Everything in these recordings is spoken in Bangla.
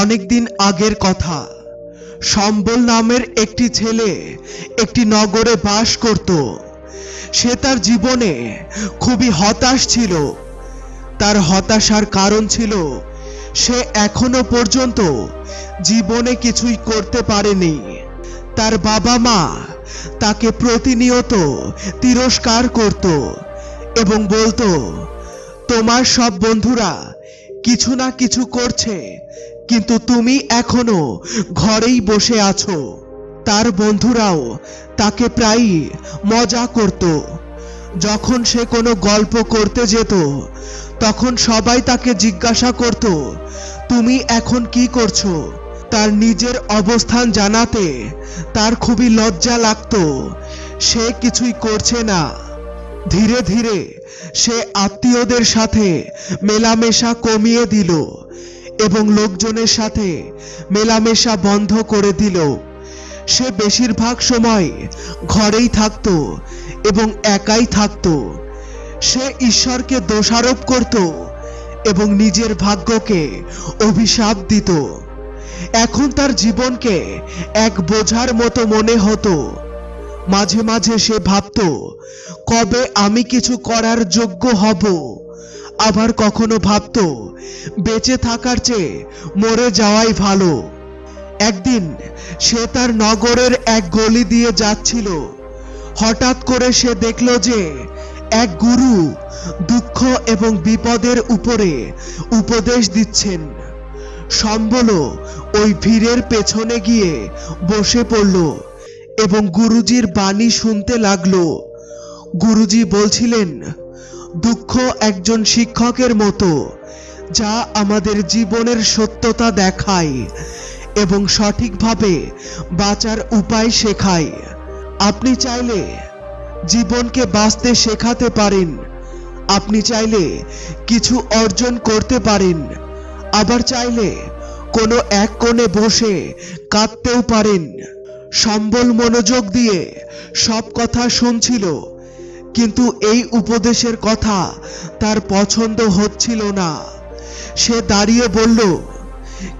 অনেকদিন আগের কথা। সম্বল নামের একটি ছেলে একটি নগরে বাস করত। সে তার জীবনে খুবই হতাশ ছিল। তার হতাশার কারণ ছিল, সে এখনও পর্যন্ত জীবনে কিছুই করতে পারেনি। তার বাবা মা তাকে প্রতিনিয়ত তিরস্কার করত এবং বলতো, তোমার সব বন্ধুরা কিছু না কিছু করছে কিন্তু তুমি এখনও ঘরেই বসে আছো। তার বন্ধুরাও তাকে প্রায়ই মজা করত। যখন সে কোনো গল্প করতে যেত, তখন সবাই তাকে জিজ্ঞাসা করত, তুমি এখন কি করছ? তার নিজের অবস্থান জানাতে তার খুবই লজ্জা লাগতো। সে কিছুই করছে না। ধীরে ধীরে সে আত্মীয়দের সাথে মেলামেশা কমিয়ে দিল। এবং লোকজনের সাথে মেলামেশা বন্ধ করে দিল। সে বেশিরভাগ সময় ঘরেই থাকতো এবং একাই থাকতো। সে ঈশ্বরকে দোষারোপ করত এবং নিজের ভাগ্যকে অভিশাপ দিত। এখন তার জীবনকে এক বোঝার মতো মনে হতো। মাঝে মাঝে সে ভাবত, কবে আমি কিছু করার যোগ্য হব? আবার কখনো ভাবত, বেঁচে থাকার চেয়ে মরে যাওয়াই ভালো। একদিন সে তার নগরের এক গলি দিয়ে যাচ্ছিল। হঠাৎ করে সে দেখল যে এক গুরু দুঃখ এবং বিপদের উপরে উপদেশ দিচ্ছেন। সম্বল ওই ভিড়ের পেছনে গিয়ে বসে পড়ল এবং গুরুজির বাণী শুনতে লাগল। গুরুজি বলছিলেন দুঃখ একজন শিক্ষকের মতো, যা আমাদের জীবনের সত্যতা দেখায় এবং সঠিকভাবে বাঁচার উপায় শেখায়। আপনি চাইলে জীবনকে বাঁচতে শেখাতে পারেন। আপনি চাইলে কিছু অর্জন করতে পারেন। আবার চাইলে কোনো এক কোণে বসে কাঁদতেও পারেন। সম্বল মনোযোগ দিয়ে সব কথা শুনছিল। কিন্তু এই উপদেশের কথা তার পছন্দ হচ্ছিল না। সে দাঁড়িয়ে বলল,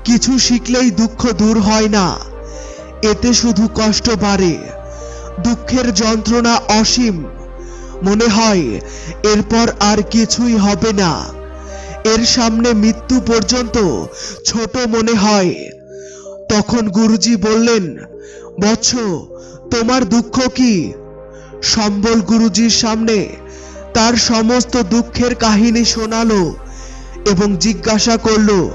কিছু শিখলেই দুঃখ দূর হয় না। এতে শুধু কষ্ট বাড়ে। দুঃখের যন্ত্রণা অসীম। মনে হয়, এরপর আর কিছুই হবে না। এর সামনে মৃত্যু পর্যন্ত ছোট মনে হয়। তখন গুরুজি বললেন, বৎস, তোমার দুঃখ কি? সম্বল গুরুজির সামনে তার সমস্ত দুঃখের কাহিনী শোনালো এবং জিজ্ঞাসা করল,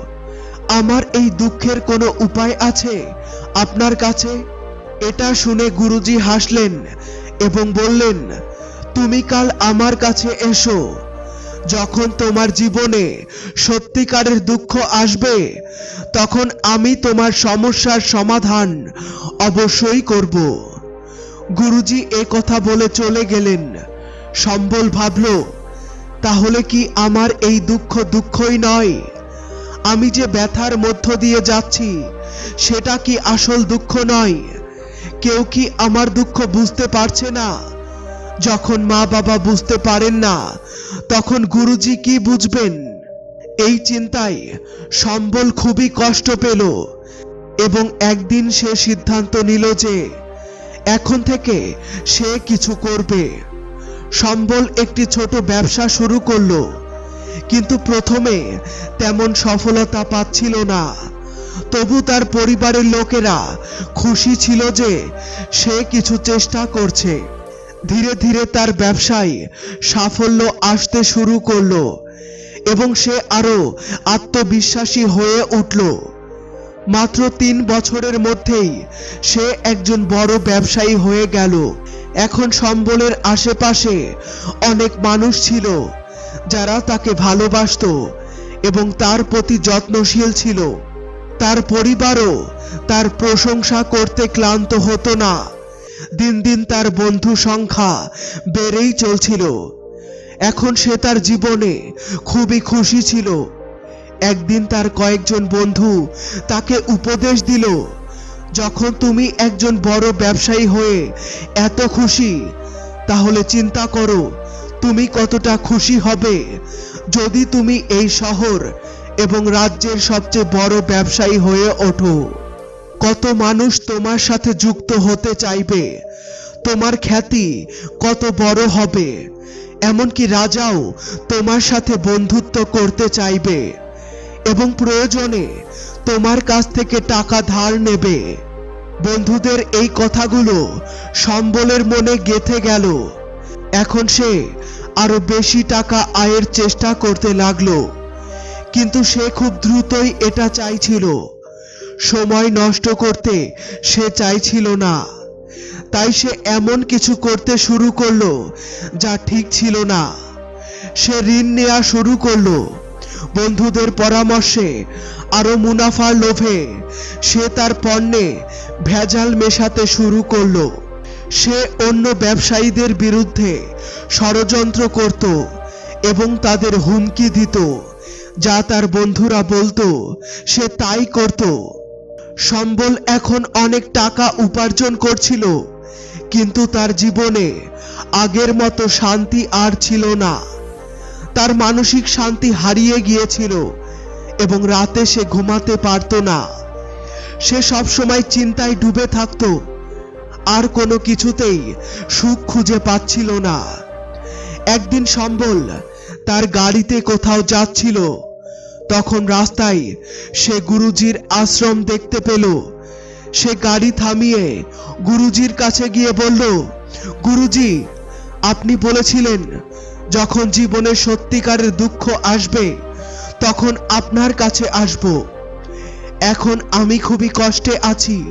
আমার এই দুঃখের কোনো উপায় আছে আপনার কাছে? এটা শুনে গুরুজি হাসলেন এবং বললেন, তুমি কাল আমার কাছে এসো। যখন তোমার জীবনে সত্যিকারের দুঃখ আসবে, তখন আমি তোমার সমস্যার সমাধান অবশ্যই করব। গুরুজি এ কথা বলে চলে গেলেন। সম্বল ভাবল, তাহলে কি আমার এই দুঃখ দুঃখই নয়? আমি যে ব্যথার মধ্য দিয়ে যাচ্ছি, সেটা কি আসল দুঃখ নয়? কেউ কি আমার দুঃখ বুঝতে পারছে না? যখন মা বাবা বুঝতে পারেন না, তখন গুরুজি কি বুঝবেন? এই চিন্তায় সম্বল খুবই কষ্ট পেল এবং একদিন সে সিদ্ধান্ত নিল যে এখন থেকে সে কিছু করবে। সম্বল একটি ছোট ব্যবসা শুরু করল, কিন্তু প্রথমে তেমন সফলতা পাচ্ছিল না। তবু তার পরিবারের লোকেরা খুশি ছিল যে সে কিছু চেষ্টা করছে। ধীরে ধীরে তার ব্যবসায় সাফল্য আসতে শুরু করল এবং সে আরও আত্মবিশ্বাসী হয়ে উঠল। মাত্র তিন বছরের মধ্যেই সে একজন বড় ব্যবসায়ী হয়ে গেল। এখন সম্বলের আশেপাশে অনেক মানুষ ছিল যারা তাকে ভালোবাসতো এবং তার প্রতি যত্নশীল ছিল। তার পরিবারও তার প্রশংসা করতে ক্লান্ত হতো না। দিন দিন তার বন্ধু সংখ্যা বেড়েই চলছিল। এখন সে তার জীবনে খুবই খুশি ছিল। একদিন তার কয়েকজন বন্ধু তাকে উপদেশ দিল, যখন তুমি একজন বড় ব্যবসায়ী হয়ে এত খুশি, তাহলে চিন্তা করো, তুমি কতটা খুশি হবে। যদি তুমি এই শহর এবং রাজ্যের সবচেয়ে বড় ব্যবসায়ী হয়ে ওঠো, কত মানুষ তোমার সাথে যুক্ত হতে চাইবে, তোমার খ্যাতি কত বড় হবে। এমনকি রাজাও তোমার সাথে বন্ধুত্ব করতে চাইবে। এবং প্রয়োজনে তোমার কাছ থেকে টাকা ধার নেবে। বন্ধুদের এই কথাগুলো সম্বলের মনে গেথে গেল। এখন সে আরও বেশি টাকা আয়ের চেষ্টা করতে লাগল। কিন্তু সে খুব দ্রুতই এটা চাইছিল। সময় নষ্ট করতে সে চাইছিল না। তাই সে এমন কিছু করতে শুরু করল যা ঠিক ছিল না। সে ঋণ নেওয়া শুরু করল। বন্ধুদের পরামর্শে আরও মুনাফার লোভে সে তার পণ্যে ভেজাল মেশাতে শুরু করল। সে অন্য ব্যবসায়ীদের বিরুদ্ধে ষড়যন্ত্র করত এবং তাদের হুমকি দিত। যা তার বন্ধুরা বলতো, সে তাই করত। সম্বল এখন অনেক টাকা উপার্জন করছিল, কিন্তু তার জীবনে আগের মতো শান্তি আর ছিল না। তার মানসিক শান্তি হারিয়ে গিয়েছিল এবং রাতে সে ঘুমাতে পারত না। সে সবসময় চিন্তায় ডুবে থাকত। আর কোনো কিছুতেই সুখ খুঁজে পাচ্ছিল না। একদিন সম্বল তার গাড়িতে কোথাও যাচ্ছিল। তখন রাস্তায় সে গুরুজির আশ্রম দেখতে পেল। সে গাড়ি থামিয়ে গুরুজির কাছে গিয়ে বলল, গুরুজি, আপনি বলেছিলেন যখন জীবনে সত্যিকারের দুঃখ আসবে, তখন আপনার কাছে আসব। এখন আমি খুবই কষ্টে আছি।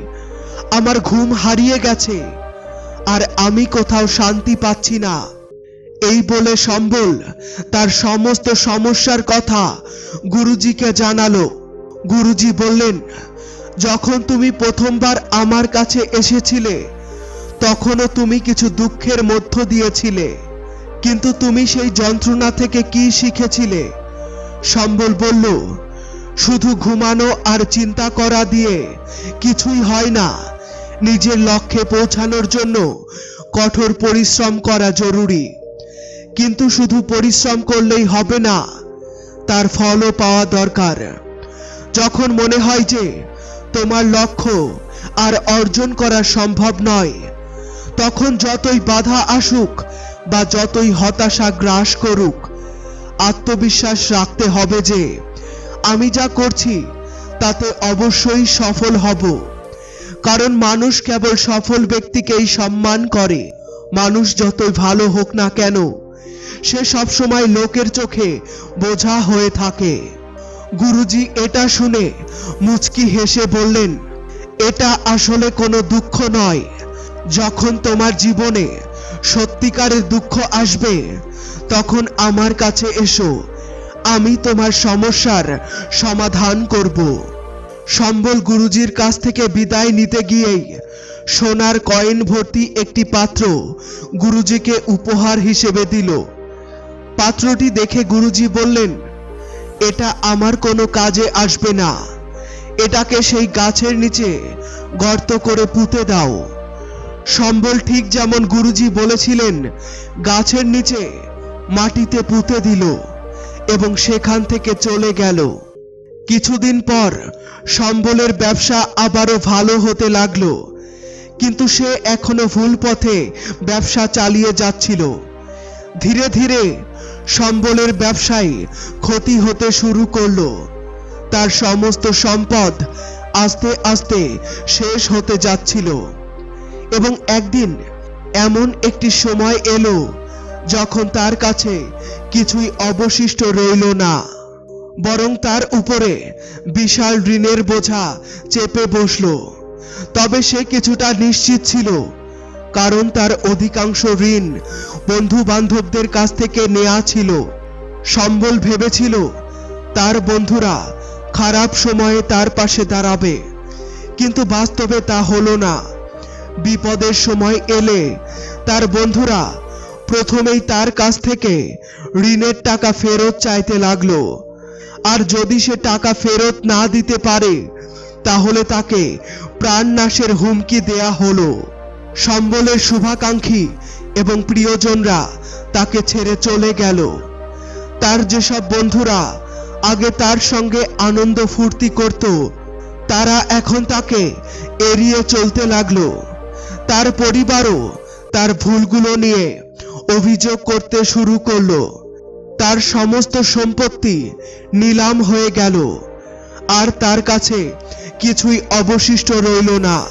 আমার ঘুম হারিয়ে গেছে, আর আমি কোথাও শান্তি পাচ্ছি না। এই বলে সম্বল তার সমস্ত সমস্যার কথা গুরুজিকে জানালো। গুরুজি বললেন, যখন তুমি প্রথমবার আমার কাছে এসেছিলে, তখনও তুমি কিছু দুঃখের মধ্য দিয়েছিলে। কিন্তু তুমি সেই যন্ত্রণা থেকে কি শিখেছিলে? সম্বল বলল, শুধু ঘুমানো আর চিন্তা করা দিয়ে কিছুই হয় না। নিজের লক্ষ্যে পৌঁছানোর জন্য কঠোর পরিশ্রম করা জরুরি। কিন্তু শুধু পরিশ্রম করলেই হবে না, তার ফলও পাওয়া দরকার। যখন মনে হয় যে তোমার লক্ষ্য আর অর্জন করা সম্ভব নয়, তখন যতই বাধা আসুক বা যতই হতাশা গ্রাস করুক, আত্মবিশ্বাস রাখতে হবে যে, আমি যা করছি, তাতে অবশ্যই সফল হব। কারণ মানুষ কেবল সফল ব্যক্তিকেই সম্মান করে, মানুষ যতই ভালো হোক না কেন, সে সবসময় লোকের চোখে বোঝা হয়ে থাকে। গুরুজি এটা শুনে মুচকি হেসে বললেন, এটা আসলে কোনো দুঃখ নয়। যখন তোমার জীবনে সত্যিকারের দুঃখ আসবে। তখন আমার কাছে এসো। আমি তোমার সমস্যার সমাধান করব। সম্বল গুরুজির কাছ থেকে বিদায় নিতে গিয়েই সোনার কয়েন ভর্তি একটি পাত্র গুরুজিকে উপহার হিসেবে দিল। পাত্রটি দেখে গুরুজি বললেন, এটা আমার কোনো কাজে আসবে না। এটাকে সেই গাছের নিচে গর্ত করে পুঁতে দাও। সম্বল ঠিক যেমন গুরুজি বলেছিলেন, গাছের নিচে মাটিতে পুঁতে দিল এবং সেখান থেকে চলে গেল। কিছুদিন পর সম্বলের ব্যবসা আবারও ভালো হতে লাগল, কিন্তু সে এখনও ভুল পথে ব্যবসা চালিয়ে যাচ্ছিল। ধীরে ধীরে সম্বলের ব্যবসায় ক্ষতি হতে শুরু করল। তার সমস্ত সম্পদ আস্তে আস্তে শেষ হতে যাচ্ছিল। এবং একদিন এমন একটি সময় এলো যখন তার কাছে কিছুই অবশিষ্ট রইল না, বরং তার উপরে বিশাল ঋণের বোঝা চেপে বসল। তবে সে কিছুটা নিশ্চিত ছিল, কারণ তার অধিকাংশ ঋণ বন্ধু বান্ধবদের কাছ থেকে নেওয়া ছিল। সম্বল ভেবেছিল তার বন্ধুরা খারাপ সময়ে তার পাশে দাঁড়াবে, কিন্তু বাস্তবে তা হলো না। বিপদের সময় এলে। তার বন্ধুরা, প্রথমেই তার কাছ থেকে ঋণের টাকা ফেরত চাইতে লাগল। আর যদি সে টাকা ফেরত না দিতে পারে, তাহলে তাকে প্রাণনাশের হুমকি দেয়া হলো। সম্বলের শুভাকাঙ্ক্ষী এবং প্রিয়জনরা তাকে ছেড়ে চলে গেল। তার যেসব বন্ধুরা আগে তার সঙ্গে আনন্দ ফুর্তি করত, তারা এখন তাকে এড়িয়ে চলতে লাগল। তার পরিবারও তার ভুলগুলো নিয়ে অভিযোগ করতে শুরু করল। তার সমস্ত সম্পত্তি নিলাম হয়ে গেল। আর তার কাছে কিছুই অবশিষ্ট রইল না।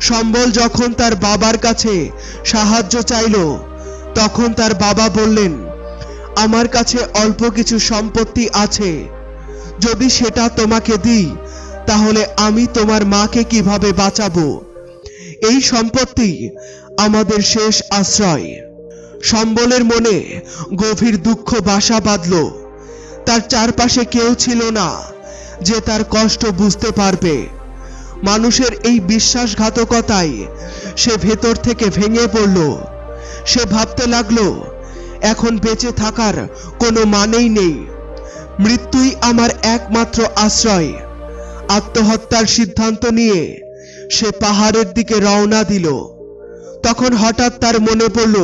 সম্বল যখন তার বাবার কাছে সাহায্য চাইল, তখন তার বাবা বললেন, আমার কাছে অল্প কিছু সম্পত্তি আছে। যদি সেটা তোমাকে দিই, তাহলে আমি তোমার মাকে কীভাবে বাঁচাবো? এই সম্পত্তি আমাদের শেষ আশ্রয়। সম্বলের মনে গভীর দুঃখ বাসা বাঁধল। তার চারপাশে কেউ ছিল না যে তার কষ্ট বুঝতে পারবে। মানুষের এই বিশ্বাসঘাতকতায় সে ভেতর থেকে ভেঙে পড়ল। সে ভাবতে লাগল, এখন বেঁচে থাকার কোনো মানেই নেই। মৃত্যুই আমার একমাত্র আশ্রয়। আত্মহত্যার সিদ্ধান্ত নিয়ে সে পাহাড়ের দিকে রওনা দিল। তখন হঠাৎ তার মনে পড়ল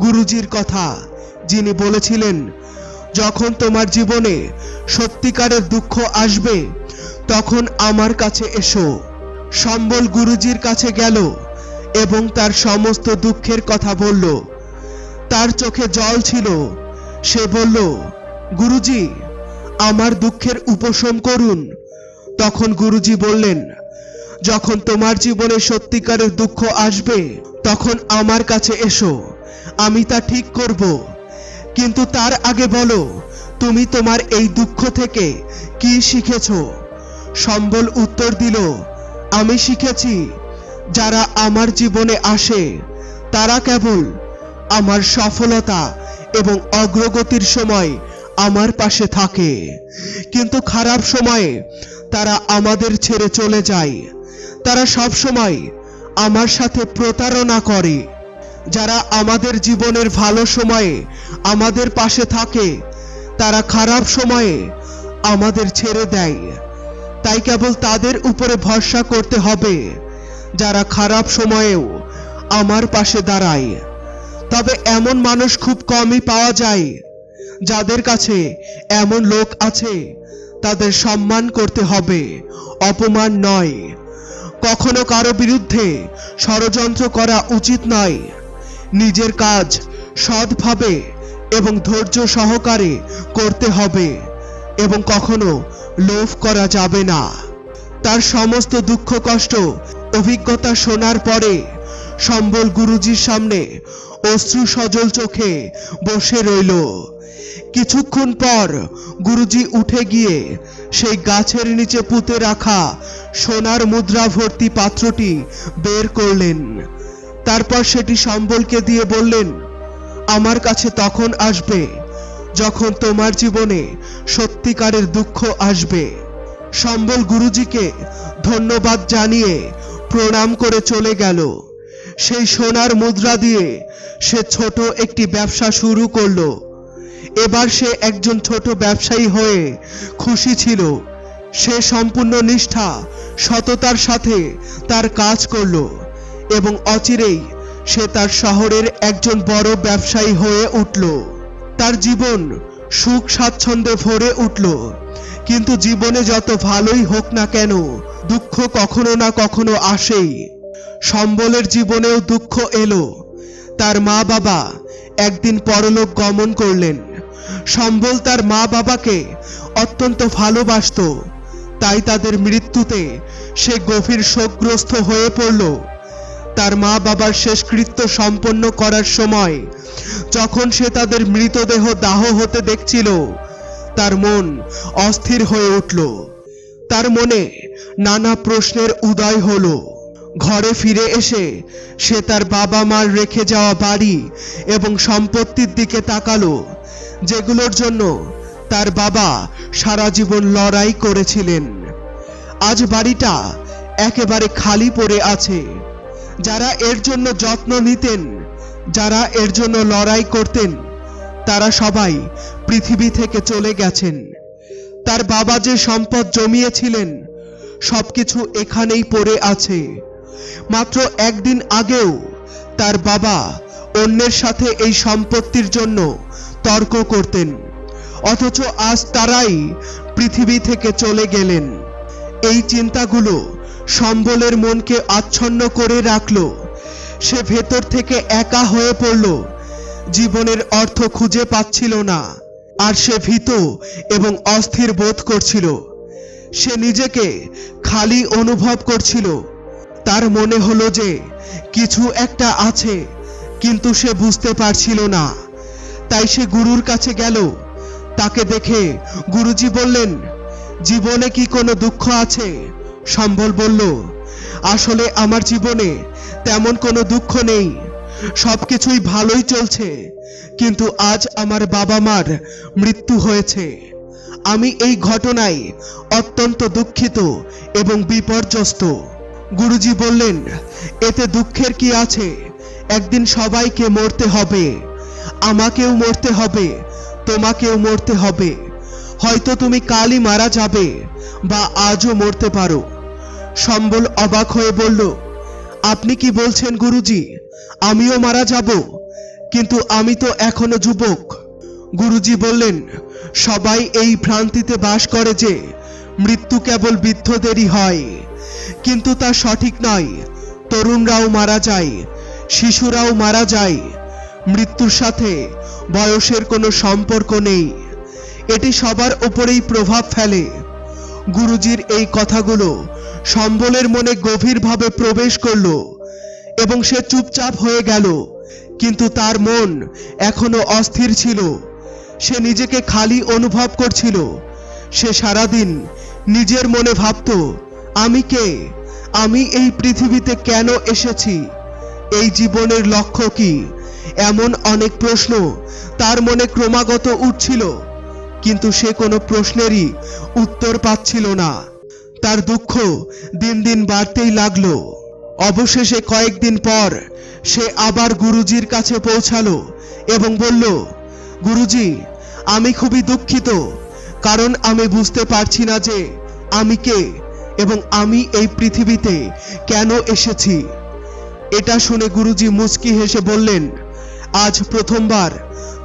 গুরুজির কথা, যিনি বলেছিলেন, যখন তোমার জীবনে সত্যিকারের দুঃখ আসবে, তখন আমার কাছে এসো। সম্বল গুরুজির কাছে গেল এবং তার সমস্ত দুঃখের কথা বলল। তার চোখে জল ছিল। সে বলল, গুরুজি, আমার দুঃখের উপশম করুন। তখন গুরুজি বললেন যখন তোমার জীবনে সত্যিকারের দুঃখ আসবে, তখন আমার কাছে এসো। আমি তা ঠিক করব। কিন্তু তার আগে বলো, তুমি তোমার এই দুঃখ থেকে কি শিখেছ? সম্বল উত্তর দিল, আমি শিখেছি, যারা আমার জীবনে আসে, তারা কেবল আমার সফলতা এবং অগ্রগতির সময় আমার পাশে থাকে। কিন্তু খারাপ সময়ে তারা আমাদের ছেড়ে চলে যায়। তারা সব সময় আমার সাথে প্রতারণা করে। যারা আমাদের জীবনের ভালো সময়ে আমাদের পাশে থাকে, তারা খারাপ সময়ে আমাদের ছেড়ে দেয়। তাই কেবল তাদের উপরে ভরসা করতে হবে, যারা খারাপ সময়েও আমার পাশে দাঁড়ায়। তবে এমন মানুষ খুব কমই পাওয়া যায়, যাদের কাছে এমন লোক আছে, তাদের সম্মান করতে হবে, অপমান নয়। কখনো কারও বিরুদ্ধে ষড়যন্ত্র করা উচিত নয়। নিজের কাজ সৎভাবে এবং ধৈর্য সহকারে করতে হবে এবং কখনো লোভ করা যাবে না। তার সমস্ত দুঃখ, কষ্ট, অভিজ্ঞতা শোনার পরে সম্বল গুরুজির সামনে অশ্রু সজল চোখে বসে রইল। কিছুক্ষণ পর গুরুজি উঠে গিয়ে সেই গাছের নিচে পুঁতে রাখা সোনার মুদ্রা ভর্তি পাত্রটি বের করলেন। তারপর সেটি সম্বলকে দিয়ে বললেন, আমার কাছে তখন আসবে, যখন তোমার জীবনে সত্যিকারের দুঃখ আসবে। সম্বল গুরুজিকে ধন্যবাদ জানিয়ে প্রণাম করে চলে গেল। সেই সোনার মুদ্রা দিয়ে সে ছোট একটি ব্যবসা শুরু করল। এবার সে একজন ছোট ব্যবসায়ী হয়ে খুশি ছিল। সে সম্পূর্ণ নিষ্ঠা, সততার সাথে তার কাজ করল এবং অচিরেই সে তার শহরের একজন বড় ব্যবসায়ী হয়ে উঠল। তার জীবন সুখ স্বাচ্ছন্দ্যে ভরে উঠল, কিন্তু জীবনে যত ভালোই হোক না কেন, দুঃখ কখনো না কখনো আসেই। সম্বলের জীবনেও দুঃখ এলো। তার মা বাবা একদিন পরলোক গমন করলেন। সম্বল তার মা বাবাকে অত্যন্ত ভালোবাসতো। তাই তাদের মৃত্যুতে সে গভীর শোকগ্রস্ত হয়ে পড়ল। তার মা বাবার শেষকৃত্য সম্পন্ন করার সময় যখন সে তাদের মৃতদেহ দাহ হতে দেখছিল, তার মন অস্থির হয়ে উঠল। তার মনে নানা প্রশ্নের উদয় হলো। ঘরে ফিরে এসে সে তার বাবা মার রেখে যাওয়া বাড়ি এবং সম্পত্তির দিকে তাকালো। যেগুলোর জন্য তার বাবা সারা জীবন লড়াই করেছিলেন। আজ বাড়িটা একেবারে খালি পড়ে আছে। যারা এর জন্য যত্ন নিতেন, যারা এর জন্য লড়াই করতেন, তারা সবাই পৃথিবী থেকে চলে গেছেন। তার বাবা যে সম্পদ জমিয়েছিলেন, সবকিছু এখানেই পড়ে আছে। মাত্র একদিন আগেও তার বাবা অন্যের সাথে এই সম্পত্তির জন্য তর্ক করতেন, অথচ আজ তারাই পৃথিবী থেকে চলে গেলেন। এই চিন্তাগুলো সম্বলের মনকে আচ্ছন্ন করে রাখল, সে ভেতর থেকে একা হয়ে পড়ল, জীবনের অর্থ খুঁজে পাচ্ছিল না, আর সে ভীত এবং অস্থির বোধ করছিল। সে নিজেকে খালি অনুভব করছিল, তার মনে হলো যে কিছু একটা আছে, কিন্তু সে বুঝতে পারছিল না। তাই সে গুরুর কাছে গেল। তাকে দেখে গুরুজি বললেন, জীবনে কি কোনো দুঃখ আছে? সম্বল বলল, আসলে আমার জীবনে তেমন কোনো দুঃখ নেই। সবকিছুই ভালোই চলছে, কিন্তু আজ আমার বাবা মার মৃত্যু হয়েছে। আমি এই ঘটনায় অত্যন্ত দুঃখিত এবং বিপর্যস্ত। গুরুজি বললেন, এতে দুঃখের কি আছে? একদিন সবাইকে মরতে হবে। আমাকেও মরতে হবে, তোমাকেও মরতে হবে। হয়তো তুমি কালই মারা যাবে বা আজও মরতে পারো। সম্বল অবাক হয়ে বলল, আপনি কি বলছেন গুরুজি? আমিও মারা যাব, কিন্তু আমি তো এখনও যুবক। গুরুজি বললেন, সবাই এই ভ্রান্তিতে বাস করে যে মৃত্যু কেবল বৃদ্ধদেরই হয়, কিন্তু তা সঠিক নয়। তরুণরাও মারা যায়, শিশুরাও মারা যায় মৃত্যুর সাথে বয়সের কোনো সম্পর্ক নেই। এটি সবার উপরেই প্রভাব ফেলে। গুরুজির এই কথাগুলো সম্বলের মনে গভীরভাবে প্রবেশ করল এবং সে চুপচাপ হয়ে গেল, কিন্তু তার মন এখনও অস্থির ছিল। সে নিজেকে খালি অনুভব করছিল। সে সারাদিন নিজের মনে ভাবত, আমি কে? আমি এই পৃথিবীতে কেন এসেছি? এই জীবনের লক্ষ্য কি? এমন অনেক প্রশ্ন। তার মনে ক্রমাগত উঠছিল, কিন্তু সে কোনো প্রশ্নেরই উত্তর পাচ্ছিল না। তার দুঃখ দিন দিন বাড়তেই লাগল। অবশেষে কয়েকদিন পর সে আবার গুরুজির কাছে পৌঁছালো এবং বলল, গুরুজি, আমি খুবই দুঃখিত, কারণ আমি বুঝতে পারছি না যে আমি কে এবং আমি এই পৃথিবীতে কেন এসেছি। এটা শুনে গুরুজি মুচকি হেসে বললেন আজ প্রথমবার।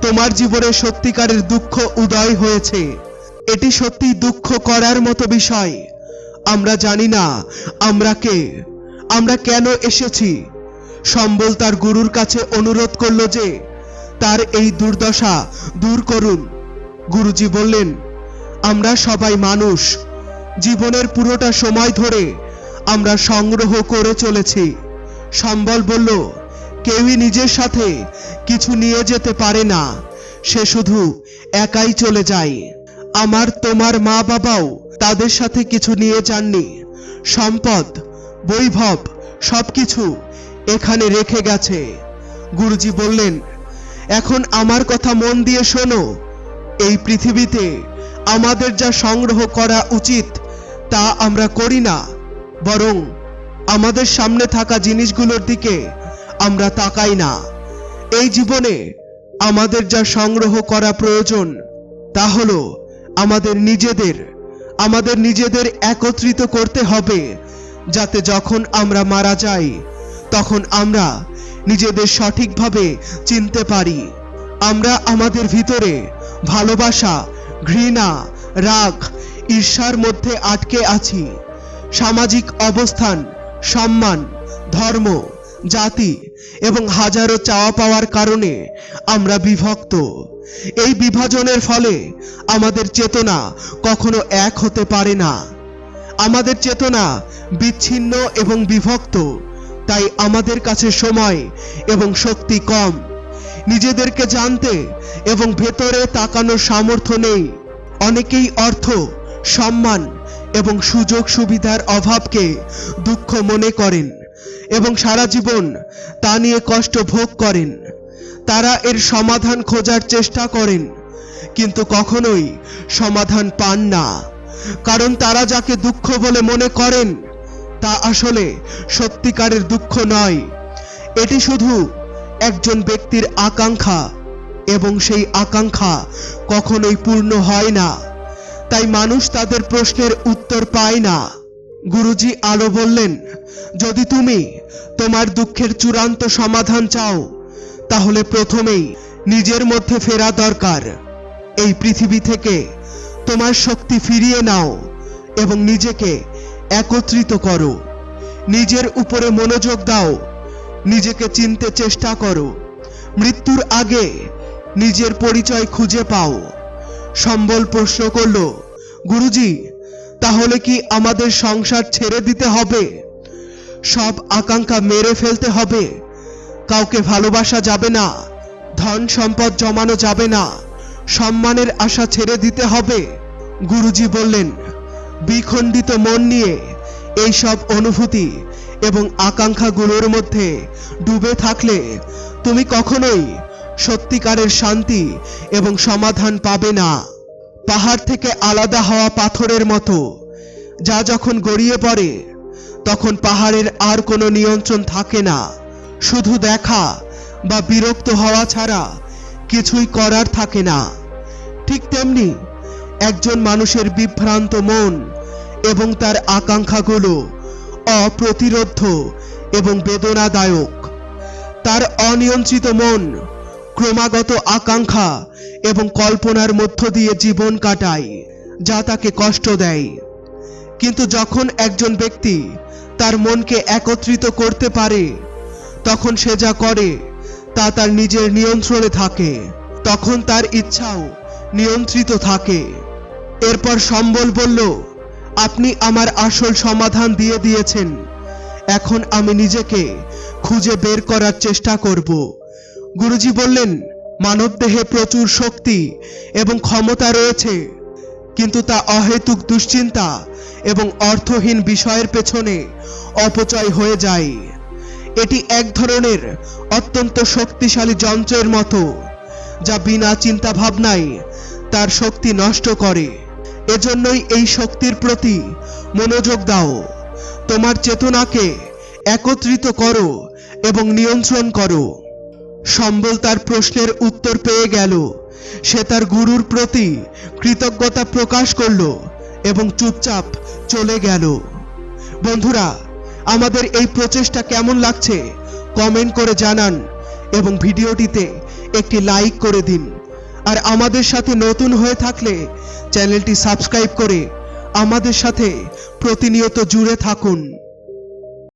তোমার জীবনে সত্যিকারের দুঃখ উদয় হয়েছে। এটি সত্যি দুঃখ করার মতো বিষয়। আমরা জানি না, আমরা কে? আমরা কেন এসেছি? সম্বল তার গুরুর কাছে অনুরোধ করল যে, তার এই দুর্দশা দূর করুন। গুরুজি বললেন, আমরা সবাই মানুষ। জীবনের পুরোটা সময় ধরে আমরা সংগ্রহ করে চলেছি। সম্বল বলল কেউই নিজের সাথে কিছু নিয়ে যেতে পারে না। সে শুধু একাই চলে যায়। আমার তোমার মা বাবাও তাদের সাথে কিছু নিয়ে যাননি। সম্পদ, বৈভব সবকিছু এখানে রেখে গেছে। গুরুজি বললেন, এখন আমার কথা মন দিয়ে শোনো। এই পৃথিবীতে আমাদের যা সংগ্রহ করা উচিত তা আমরা করি না। বরং আমাদের সামনে থাকা জিনিসগুলোর দিকে আমরা তাকাই না। এই জীবনে আমাদের যা সংগ্রহ করা প্রয়োজন, তা হলো আমাদের নিজেদের আমাদের নিজেদের একত্রিত করতে হবে, যাতে যখন আমরা মারা যাই, তখন আমরা নিজেদের সঠিকভাবে চিনতে পারি। আমরা আমাদের ভিতরে ভালোবাসা, ঘৃণা, রাগ, ঈর্ষার মধ্যে আটকে আছি। সামাজিক অবস্থান, সম্মান, ধর্ম জাতি এবং হাজারো চাওয়া পাওয়ার কারণে আমরা বিভক্ত। এই বিভাজনের ফলে আমাদের চেতনা কখনো এক হতে পারে না। আমাদের চেতনা বিচ্ছিন্ন এবং বিভক্ত, তাই আমাদের কাছে সময় এবং শক্তি কম। নিজেদেরকে জানতে এবং ভেতরে তাকানোর সামর্থ্য নেই। অনেকেই অর্থ, সম্মান এবং সুযোগ সুবিধার অভাবকে দুঃখ মনে করেন। এবং সারা জীবন তা নিয়ে কষ্ট ভোগ করেন। তারা এর সমাধান খোঁজার চেষ্টা করেন, কিন্তু কখনোই সমাধান পান না। কারণ তারা যাকে দুঃখ বলে মনে করেন, তা আসলে সত্যিকারের দুঃখ নয়। এটি শুধু একজন ব্যক্তির আকাঙ্ক্ষা এবং সেই আকাঙ্ক্ষা কখনোই পূর্ণ হয় না। তাই মানুষ তাদের প্রশ্নের উত্তর পায় না। গুরুজি আলো বললেন, যদি তুমি তোমার দুঃখের চূড়ান্ত সমাধান চাও, তাহলে প্রথমেই নিজের মধ্যে ফেরা দরকার। এই পৃথিবী থেকে তোমার শক্তি ফিরিয়ে নাও এবং নিজেকে একত্রিত করো। নিজের উপরে মনোযোগ দাও, নিজেকে চিনতে চেষ্টা করো। মৃত্যুর আগে নিজের পরিচয় খুঁজে পাও। সম্বল প্রশ্ন করল, গুরুজি তাহলে কি আমাদের সংসার ছেড়ে দিতে হবে? সব আকাঙ্ক্ষা মেরে ফেলতে হবে। কাউকে ভালোবাসা যাবে না, ধন সম্পদ জমানো যাবে না, সম্মানের আশা ছেড়ে দিতে হবে। গুরুজি বললেন, বিখণ্ডিত মন নিয়ে এই সব অনুভূতি এবং আকাঙ্ক্ষাগুলোর মধ্যে ডুবে থাকলে তুমি কখনোই সত্যিকারের শান্তি এবং সমাধান পাবে না। পাহাড় থেকে আলাদা হওয়া পাথরের মতো, যা যখন গড়িয়ে পড়ে, তখন পাহাড়ের আর কোনো নিয়ন্ত্রণ থাকে না। শুধু দেখা বা বিরক্ত হওয়া ছাড়া কিছুই করার থাকে না। ঠিক তেমনি একজন মানুষের বিভ্রান্ত মন এবং তার আকাঙ্ক্ষাগুলো অপ্রতিরোধ্য এবং বেদনাদায়ক। তার অনিয়ন্ত্রিত মন ক্রমাগত আকাঙ্ক্ষা এবং কল্পনার মধ্য দিয়ে জীবন কাটায়, যা তাকে কষ্ট দেয়। কিন্তু যখন একজন ব্যক্তি তার মনকে একত্রিত করতে পারে, তখন সে যা করে, তা তার নিজের নিয়ন্ত্রণে থাকে। তখন তার ইচ্ছাও নিয়ন্ত্রিত থাকে। এরপর সম্বল বলল, আপনি আমার আসল সমাধান দিয়ে দিয়েছেন। এখন আমি নিজেকে খুঁজে বের করার চেষ্টা করব। গুরুজি বললেন মানবদেহে প্রচুর শক্তি এবং ক্ষমতা রয়েছে, কিন্তু তা অহেতুক দুশ্চিন্তা এবং অর্থহীন বিষয়ের পেছনে অপচয় হয়ে যায়। এটি এক ধরনের অত্যন্ত শক্তিশালী যন্ত্রের মতো, যা বিনা চিন্তা ভাবনায় তার শক্তি নষ্ট করে। এজন্যই এই শক্তির প্রতি মনোযোগ দাও। তোমার চেতনাকে একত্রিত করো এবং নিয়ন্ত্রণ করো। সম্বল তার প্রশ্নের উত্তর পেয়ে গেল। সে তার গুরুর প্রতি কৃতজ্ঞতা প্রকাশ করল এবং চুপচাপ চলে গেল। বন্ধুরা, আমাদের এই প্রচেষ্টা কেমন লাগছে কমেন্ট করে জানান এবং ভিডিওটিতে একটি লাইক করে দিন। আর আমাদের সাথে নতুন হয়ে থাকলে চ্যানেলটি সাবস্ক্রাইব করে আমাদের সাথে প্রতিনিয়ত জুড়ে থাকুন।